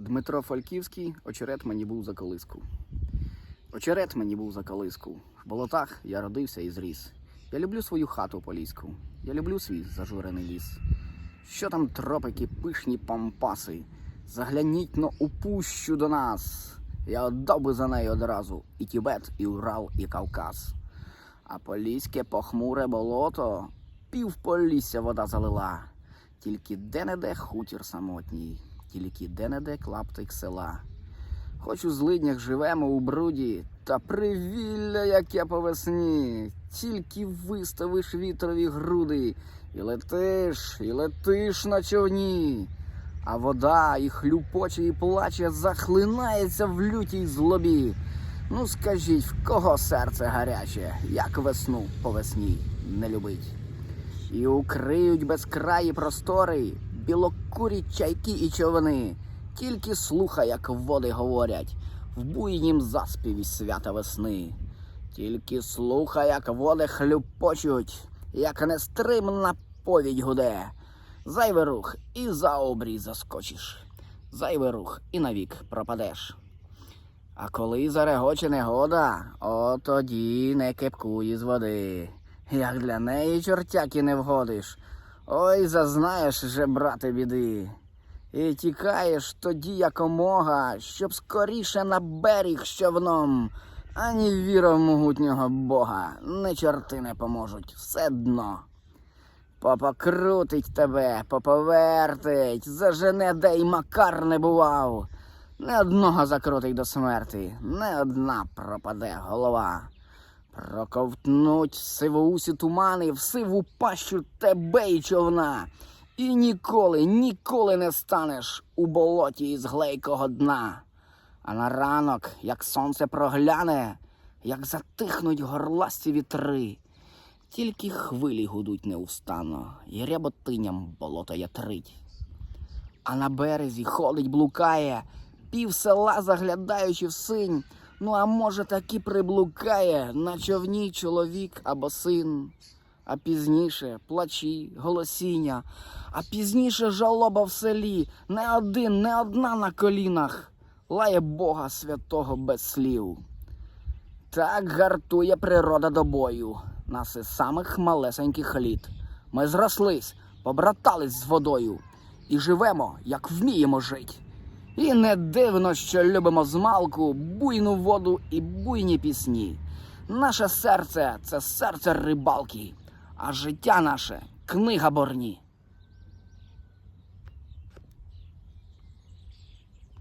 Дмитро Фальківський, очерет мені був за колиску. Очерет мені був за колиску. В болотах я родився і зріс. Я люблю свою хату поліську. Я люблю свій зажурений ліс. Що там тропики, пишні пампаси? Загляніть но у пущу до нас. Я отдав би за неї одразу і Тібет, і Урал, і Кавказ. А поліське похмуре болото пів полісся вода залила. Тільки де-не-де хутір самотній, тільки де-не-де клаптик села. Хоч у злиднях живемо у бруді, та привілля, яке по весні, тільки виставиш вітрові груди, і летиш, і летиш на човні. А вода і хлюпоче, і плаче, захлинається в лютій злобі. Ну скажіть, в кого серце гаряче, як весну по весні не любить? І укриють безкраї простори, білокурі чайки і човни. Тільки слухай, як води говорять в буйнім заспіві свята весни. Тільки слухай, як води хлюпочуть, як нестримна повідь гуде. Зайвий рух і за обрій заскочиш. Зайвий рух і навік пропадеш. А коли зарегоче негода, от тоді не кепкуй з води. Як для неї чортяки не вгодиш. Ой, зазнаєш же, брате, біди. І тікаєш тоді якомога, щоб скоріше на берег човном. Ані віра в могутнього Бога, не чорти не поможуть, все дно. Попокрутить тебе, поповертить, зажене, де й макар не бував. Не одного закрутить до смерти, не одна пропаде голова. Проковтнуть сивоусі тумани в сиву пащу тебе й човна. І ніколи, ніколи не станеш у болоті із глейкого дна. А на ранок, як сонце прогляне, як затихнуть горласті вітри, тільки хвилі гудуть неустанно, і ряботиням болото ятрить. А на березі ходить, блукає, пів села заглядаючи в синь. Ну, а може, таки приблукає на човні чоловік або син. А пізніше плачі, голосіння, а пізніше жалоба в селі, не один, не одна на колінах, лає Бога святого без слів. Так гартує природа до бою, нас із самих малесеньких літ. Ми зрослись, побратались з водою і живемо, як вміємо жить. І не дивно, що любимо змалку, буйну воду і буйні пісні. Наше серце це серце рибалки, а життя наше книга борні.